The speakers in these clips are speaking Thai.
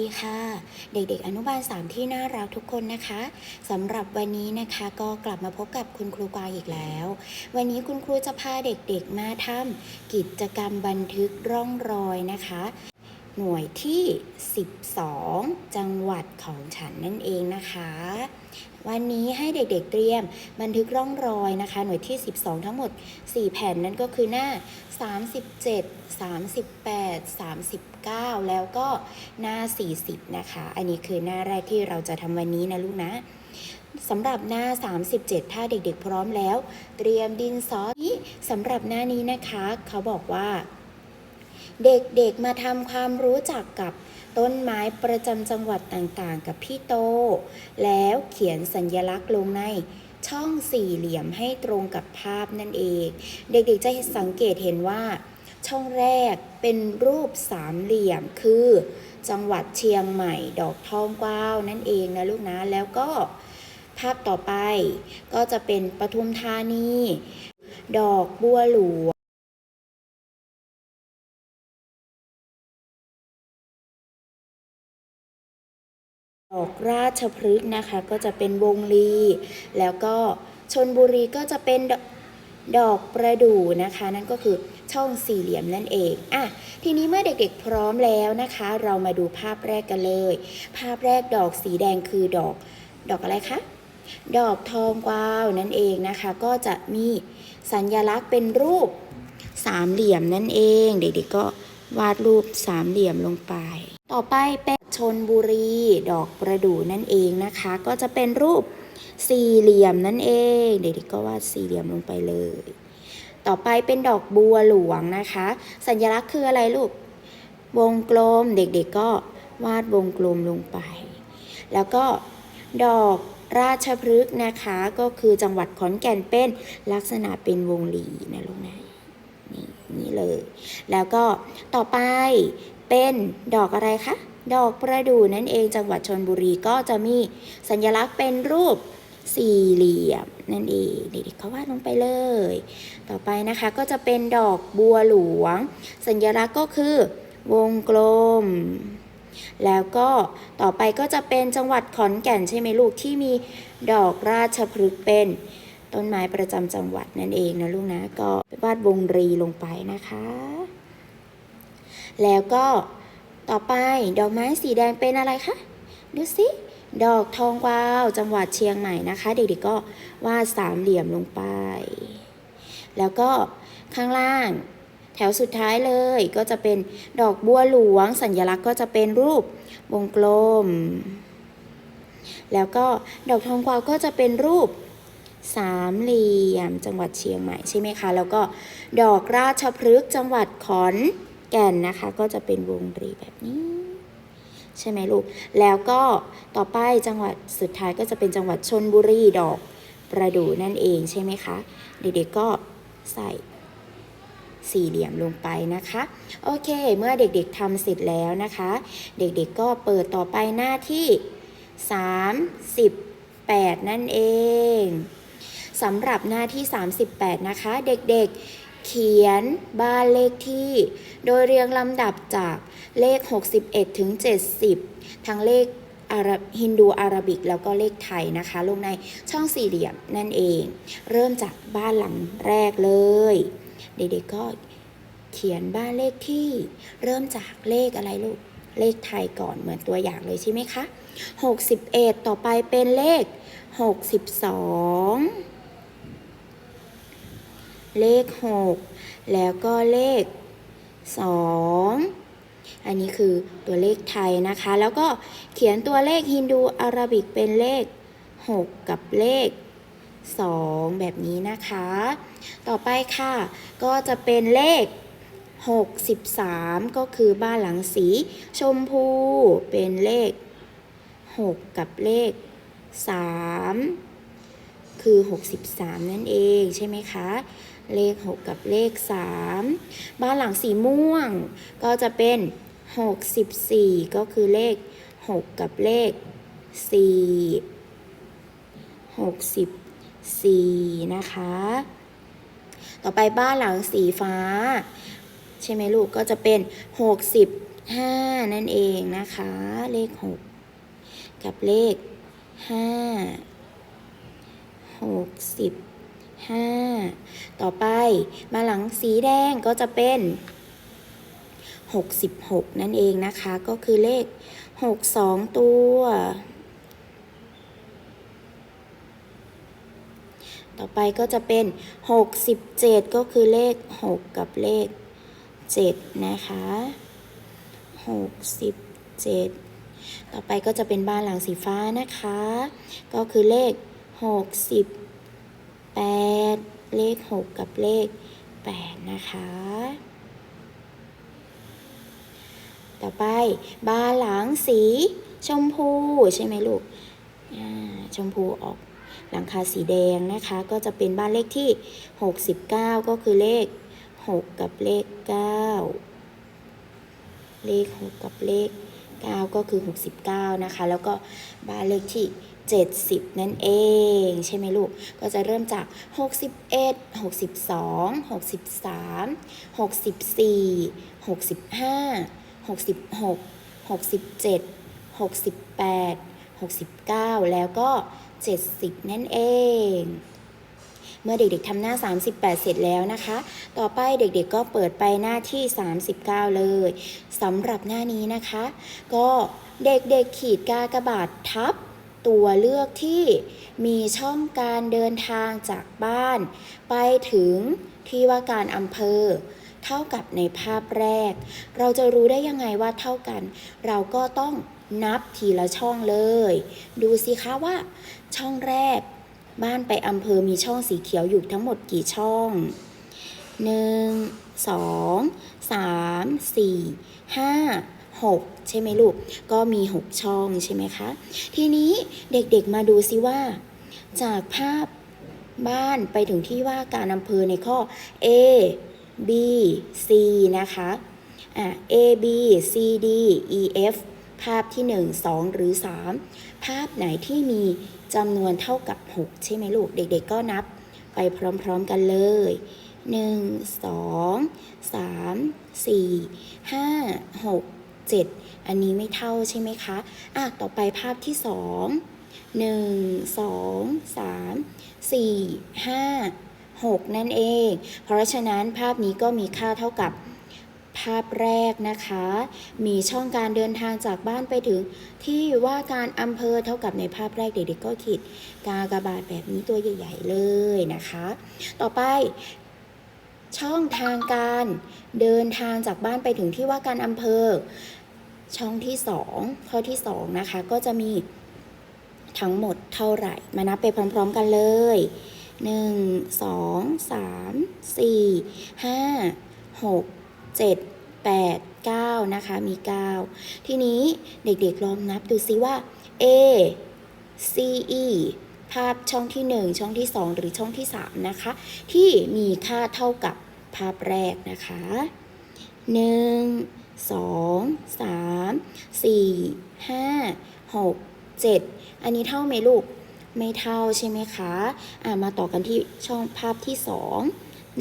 ดีค่ะ เด็กๆ อนุบาล 3 ที่น่ารักทุกคนนะคะสำหรับวันนี้นะคะก็กลับมาพบกับคุณครูกวางอีกแล้ว วันนี้คุณครูจะพาเด็กๆมาทำกิจกรรมบันทึกร่องรอยนะคะ หน่วยที่ 12 จังหวัดของฉันนั่นเองนะคะ วันนี้ให้เด็กๆเตรียมบันทึกร่องรอยนะคะ หน่วยที่ 12 ทั้งหมด 4 แผ่นนั่นก็คือหน้า 37 38 39 แล้วก็หน้า 40 นะคะ อันนี้คือหน้าแรกที่เราจะทำวันนี้นะลูกนะสำหรับหน้า 37 ถ้าเด็กๆพร้อมแล้ว เตรียมดินสอนี้สำหรับหน้านี้นะคะ เขาบอกว่า เด็กๆมาทำความรู้จักกับต้นไม้ประจำจังหวัดต่างๆ กับพี่โต แล้วเขียนสัญญลักษณ์ลงในช่องสี่เหลี่ยมให้ตรงกับภาพนั่นเอง เด็กๆจะสังเกตเห็นว่า ช่องแรกเป็นรูปสามเหลี่ยมคือ จังหวัดเชียงใหม่ดอกทองกวาวนั่นเองนะลูกนะ แล้วก็ภาพต่อไปก็จะเป็นปทุมธานี ดอกบัวหลวง อกราชพฤกษ์นะคะ ก็จะเป็นวงลี แล้วก็ชนบุรีก็จะเป็นดอกประดู่นะคะ นั่นก็คือช่องสี่เหลี่ยมนั่นเองอะทีนี้เมื่อเด็กๆพร้อมแล้วนะคะ เรามาดูภาพแรกกันเลย ภาพแรกดอกสีแดงคือดอก ดอกอะไรคะดอกทองกวาวนั่นเองนะคะ ก็จะมีสัญลักษณ์เป็นรูปสามเหลี่ยมนั่นเอง เด็กๆก็วาดรูปสามเหลี่ยมลงไป ต่อไปเป็น ชนบุรี ดอกประดู่นั่นเองนะคะ ก็จะเป็นรูปสี่เหลี่ยมนั่นเอง เด็กๆก็วาดสี่เหลี่ยมลงไปเลย ต่อไปเป็นดอกบัวหลวงนะคะ สัญลักษณ์คืออะไรลูก วงกลม เด็กๆก็วาดวงกลมลงไป แล้วก็ดอกราชพฤกษ์นะคะ ก็คือจังหวัดขอนแก่นเป็นลักษณะเป็นวงรีนะลูกนะนี่นี่เลย แล้วก็ต่อไปเป็นดอกอะไรคะ ดอกประดู่นั่นเองจังหวัดชนบุรีก็จะมีสัญลักษณ์เป็นรูปสี่เหลี่ยมนั่นเองเด็กๆเขาวาดลงไปเลย ต่อไปนะคะก็จะเป็นดอกบัวหลวง สัญลักษณ์ก็คือ วงกลม แล้วก็ต่อไปก็จะเป็นจังหวัดขอนแก่นใช่ไหมลูกที่มีดอกราชพฤกษ์เป็น ต้นไม้ประจำจังหวัดนั่นเองนะลูกนะก็วาดวงรีลงไปนะคะ แล้วก็ ต่อไปดอกไม้สีแดงเป็นอะไรคะ ดูสิ ดอกทองกวาวจังหวัดเชียงใหม่นะคะ เด็กๆก็วาดสามเหลี่ยมลงไป แล้วก็ข้างล่าง แถวสุดท้ายเลยก็จะเป็นดอกบัวหลวง สัญลักษณ์ก็จะเป็นรูปวงกลม แล้วก็ดอกทองกวาวก็จะเป็นรูปสามเหลี่ยมจังหวัดเชียงใหม่ใช่ไหมคะ แล้วก็ดอกราชพฤกษ์จังหวัดขอน แก่นนะคะก็จะเป็นวงรีแบบนี้ ใช่ไหมลูก แล้วก็ต่อไปจังหวัดสุดท้ายก็จะเป็นจังหวัดชนบุรีดอกประดู่นั่นเองใช่ไหมคะ เด็กๆก็ใส่สี่เหลี่ยมลงไปนะคะ โอเค เมื่อเด็กๆทำเสร็จแล้วนะคะ เด็กๆก็เปิดต่อไปหน้าที่ 38 นั่นเองสำหรับหน้าที่ 38 นะคะ เด็กๆ เขียนบ้านเลขที่ โดยเรียงลำดับจากเลข 61 ถึง 70 ทั้งเลขอาราฮินดูอาราบิกแล้วก็เลขไทยนะคะ ลงในช่องสี่เหลี่ยมนั่นเอง เริ่มจากบ้านหลังแรกเลย เด็กๆก็เขียนบ้านเลขที่ เริ่มจากเลขอะไรลูก เลขไทยก่อนเหมือนตัวอย่างเลยใช่ไหมคะ 61 ต่อไปเป็นเลข 62 เลข 6 แล้วก็เลข 2 อันนี้คือตัวเลขไทยนะคะ แล้วก็เขียนตัวเลขฮินดูอาราบิกเป็นเลข 6 กับเลข 2 แบบนี้นะคะ ต่อไปค่ะ ก็จะเป็นเลข 63 ก็คือบ้านหลังสีชมพูเป็นเลข 6 กับเลข 3 คือ 63 นั่นเองใช่ไหมคะ เลข 6 กับเลข 3 บ้านหลังสีม่วง ก็จะเป็น 64 ก็คือเลข 6 กับเลข 4 64 นะคะ ต่อไปบ้านหลังสีฟ้า ใช่ไหมลูกก็จะเป็น 65 นั่นเองนะคะ เลข 6 กับเลข 5 60 5 ต่อไปมาหลังสีแดงก็จะเป็น 66 นั่นเองนะคะ ก็คือเลข 6 2 ตัว ต่อไปก็จะเป็น 67 ก็คือเลข 6 กับเลข 7 นะคะ 67ต่อไปก็จะเป็นบ้านหลังสีฟ้านะคะ ก็คือเลข 8 เลข 6 กับเลข 8 นะคะ ต่อไปบ้านหลังสีชมพูใช่ไหมลูกชมพูออกหลังคาสีแดงนะคะ ก็จะเป็นบ้านเลขที่ 69 ก็คือเลข 6 กับเลข 9 เลข 6 กับเลข 9 ก็คือ 69 นะคะ แล้วก็บ้านเลขที่ 70 นั่นเองใช่ไหมลูก ก็จะเริ่มจาก 61 62 63 64 65 66 67 68 69 แล้วก็ 70 นั่นเองเมื่อเด็กๆทำหน้า 38 เสร็จแล้วนะคะ ต่อไปเด็กๆก็เปิดไปหน้าที่ 39 เลยสำหรับหน้านี้นะคะ ก็เด็กๆขีดกากระบาททับ ตัวเลือกที่มีช่องการเดินทางจากบ้าน ไปถึงที่ว่าการอำเภอ เท่ากับในภาพแรก เราจะรู้ได้ยังไงว่าเท่ากัน เราก็ต้องนับทีละช่องเลย ดูสิคะว่า ช่องแรก บ้านไปอำเภอมีช่องสีเขียวอยู่ทั้งหมดกี่ช่อง1 2 3 4 5 6 ใช่ไหมลูก ก็มี 6 ช่องใช่ไหมคะ ทีนี้เด็กๆมาดูซิว่า จากภาพบ้านไปถึงที่ว่าการอำเภอในข้อ A B C นะคะอะ A B C D E F ภาพที่ 1 2 หรือ 3 ภาพไหนที่มีจำนวนเท่ากับ 6 ใช่ไหมลูก เด็กๆก็นับไปพร้อมๆกันเลย 1 2 3 4 5 6 7 อันนี้ไม่เท่าใช่ไหมคะอะต่อไปภาพที่ 2 1 2 3 4 5 6 นั่นเอง เพราะฉะนั้นภาพนี้ก็มีค่าเท่ากับภาพแรกนะคะ มีช่องการเดินทางจากบ้านไปถึง ที่ว่าการอำเภอเท่ากับในภาพแรกเด็กๆก็ขีดกากบาทแบบนี้ตัวใหญ่ ๆ เลยนะคะ ต่อไป ช่องทางการเดินทางจากบ้านไปถึงที่ว่าการอำเภอ ช่องที่ 2 ข้อที่ 2 นะคะ ก็จะมีทั้งหมดเท่าไหร่ มานับไปพร้อม ๆ กันเลย 1 2 3 4 5 6 7 8 9 นะคะ มี 9 ทีนี้เด็กๆลองนับดูซิว่า A C E ภาพช่องที่ 1 ช่องที่ 2 หรือช่องที่ 3 นะคะ ที่มีค่าเท่ากับภาพแรกนะคะ 1 2 3 4 5 6 7 อันนี้เท่าไหมลูก ไม่เท่าใช่ไหมคะ อะมาต่อกันที่ช่องภาพที่ 2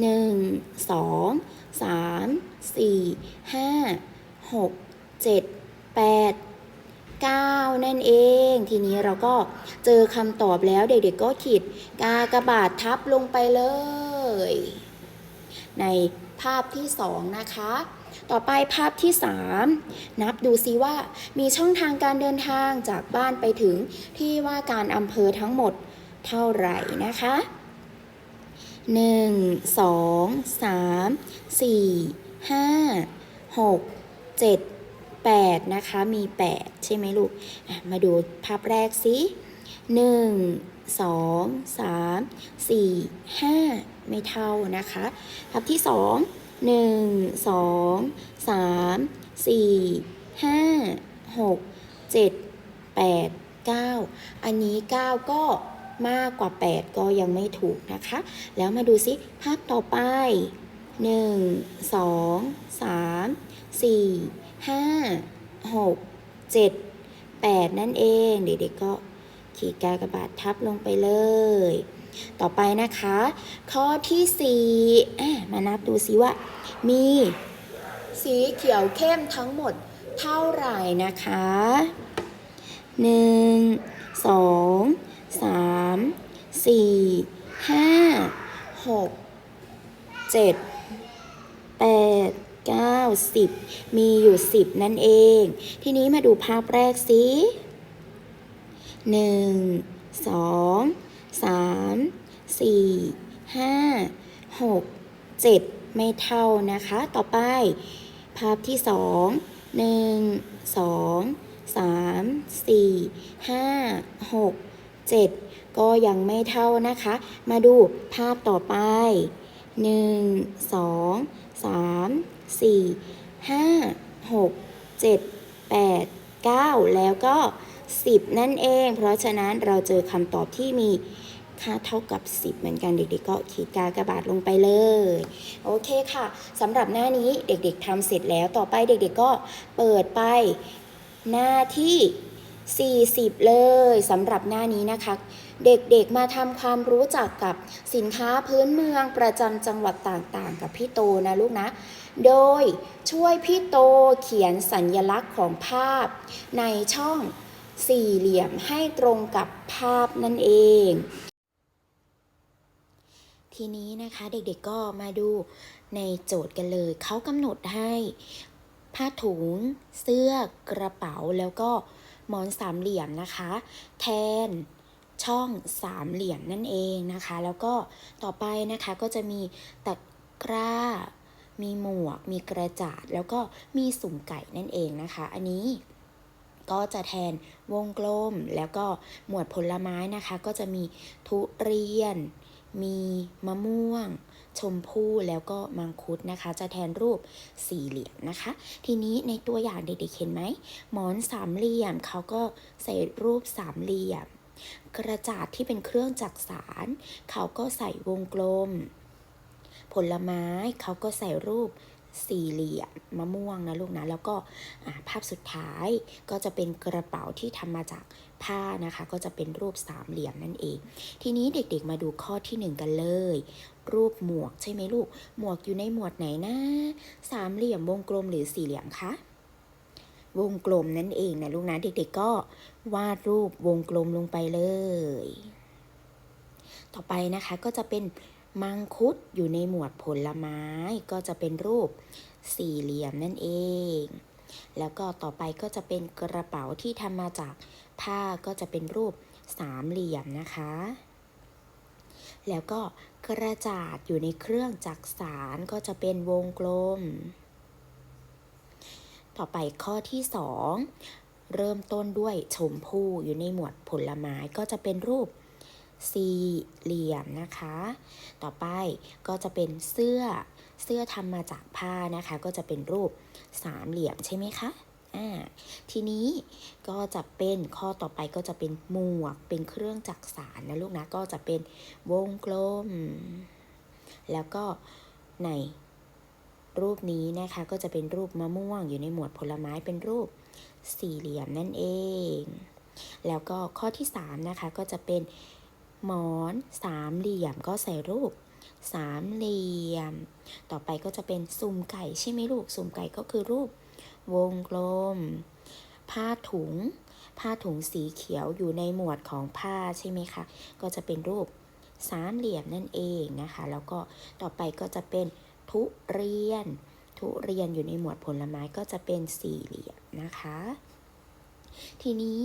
1 2 3 4 5 6 7 8 9 นั่นเอง ทีนี้เราก็เจอคำตอบแล้วเด็กๆก็ขีดกากระบาททับลงไปเลย ในภาพที่ 2 นะคะ ต่อไปภาพที่ 3 นับดูซิว่ามีช่องทางการเดินทางจากบ้านไปถึงที่ว่าการอำเภอทั้งหมดเท่าไหร่นะคะ 1 2 3 4 5 6 7 8 นะคะ มี 8 ใช่ไหมลูก มาดูภาพแรกสิ1 2 3 4 5ไม่เท่านะคะภาพที่สอง หนึ่งสองสามสี่ห้าหกเจ็ดแปดเก้าอันนี้เก้าก็มากกว่าแปดก็ยังไม่ถูกนะคะ แล้วมาดูซิภาพต่อไปหนึ่งสองสามสี่ห้าหกเจ็ดแปดนั่นเอง เด็กๆก็ขีดกากบาททับลงไปเลย ต่อไปนะคะ ข้อที่4มานับดูซิว่า มี สีเขียวเข้มทั้งหมดเท่าไหร่นะคะหนึ่งสองสามสี่ห้าหกเจ็ดแปดเก้าสิบมีอยู่สิบนั่นเอง ทีนี้มาดูภาพแรกสิหนึ่ งสองสามสี่ห้าหกเจ็ดไม่เท่านะคะ ต่อไป ภาพที่สองหนึ่งสองสามสี่ห้าหกเจ็ดก็ยังไม่เท่านะคะ มาดูภาพต่อไปหนึ่งสองสามสี่ห้าหกเจ็ดแปดเก้าแล้วก็ บนั่นเอง เพราะฉะนั้นเราเจอคำตอบที่มีค่าเท่ากับ 10 เหมือนกันเด็กๆก็ขีดกากระบาดลงไปเลย โอเคค่ะสำหรับหน้านี้เด็กๆทำเสร็จแล้วต่อไปเด็กๆก็เปิดไปหน้าที่ 40 เลยสำหรับหน้านี้นะคะ เด็กๆมาทำความรู้จักกับสินค้าพื้นเมืองประจำจังหวัดต่างๆ กับพี่โตนะลูกนะ โดยช่วยพี่โตเขียนสัญญลักษณ์ของภาพในช่อง สี่เหลี่ยมให้ตรงกับภาพนั่นเอง ทีนี้นะคะเด็กๆก็มาดูในโจทย์กันเลย เขากำหนดให้ผ้าถุง เสื้อกระเป๋าแล้วก็หมอนสามเหลี่ยมนะคะ แทนช่องสามเหลี่ยมนั่นเองนะคะ แล้วก็ต่อไปนะคะก็จะมีตะกร้า มีหมวก มีกระจาด แล้วก็มีสุ่มไก่นั่นเองนะคะ อันนี้ ก็จะแทนวงกลม แล้วก็หมวดผลไม้นะคะ ก็จะมีทุเรียน มีมะม่วง ชมพู่แล้วก็มังคุดนะคะ จะแทนรูปสี่เหลี่ยมนะคะ ทีนี้ในตัวอย่างเด็กๆเห็นไหมหมอนสามเหลี่ยมเขาก็ใส่รูปสามเหลี่ยม กระจาดที่เป็นเครื่องจักสารเขาก็ใส่วงกลม ผลไม้เขาก็ใส่รูป สี่เหลี่ยมมะม่วงนะลูกนะ แล้วก็ภาพสุดท้ายก็จะเป็นกระเป๋าที่ทำมาจากผ้านะคะ ก็จะเป็นรูปสามเหลี่ยมนั่นเอง ทีนี้เด็กๆมาดูข้อที่หนึ่งกันเลย รูปหมวกใช่ไหมลูก หมวกอยู่ในหมวดไหนนะสามเหลี่ยมวงกลมหรือสี่เหลี่ยมคะวงกลมนั่นเองนะลูกนะ เด็กๆก็วาดรูปวงกลมลงไปเลย ต่อไปนะคะก็จะเป็น มังคุดอยู่ในหมวดผลไม้ก็จะเป็นรูปสี่เหลี่ยมนั่นเอง แล้วก็ต่อไปก็จะเป็นกระเป๋าที่ทำมาจากผ้าก็จะเป็นรูปสามเหลี่ยมนะคะ แล้วก็กระจาดอยู่ในเครื่องจักสารก็จะเป็นวงกลม ต่อไปข้อที่สองเริ่มต้นด้วยชมพู่อยู่ในหมวดผลไม้ก็จะเป็นรูป สี่เหลี่ยมนะคะ ต่อไปก็จะเป็นเสื้อ เสื้อทำมาจากผ้านะคะ ก็จะเป็นรูปสามเหลี่ยมใช่ไหมคะอ่าทีนี้ก็จะเป็นข้อต่อไปก็จะเป็นหมวก เป็นเครื่องจักสารนะลูกนะ ก็จะเป็นวงกลม แล้วก็ในรูปนี้นะคะก็จะเป็นรูปมะม่วงอยู่ในหมวดผลไม้เป็นรูปสี่เหลี่ยมนั่นเอง แล้วก็ข้อที่สามนะคะก็จะเป็น หมอนสามเหลี่ยมก็ใส่รูปสามเหลี่ยม ต่อไปก็จะเป็นสุ่มไก่ใช่ไหมลูก สุ่มไก่ก็คือรูป วงกลม ผ้าถุง ผ้าถุงสีเขียวอยู่ในหมวดของผ้าใช่ไหมคะ ก็จะเป็นรูปสามเหลี่ยมนั่นเองนะคะ แล้วก็ต่อไปก็จะเป็นทุเรียน ทุเรียนอยู่ในหมวดผลไม้ก็จะเป็นสี่เหลี่ยมนะคะ ทีนี้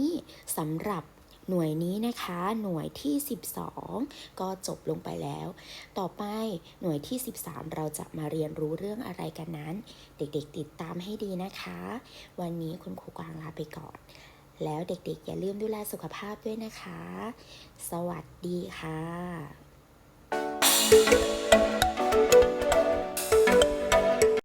สำหรับ หน่วยนี้นะคะ หน่วยที่ 12 ก็จบลงไปแล้ว ต่อไปหน่วยที่ 13 เราจะมาเรียนรู้เรื่องอะไรกันนั้น เด็กๆ ติดตามให้ดีนะคะ วันนี้คุณครูกวางลาไปก่อน แล้วเด็กๆ อย่าลืมดูแลสุขภาพด้วยนะคะ สวัสดีค่ะ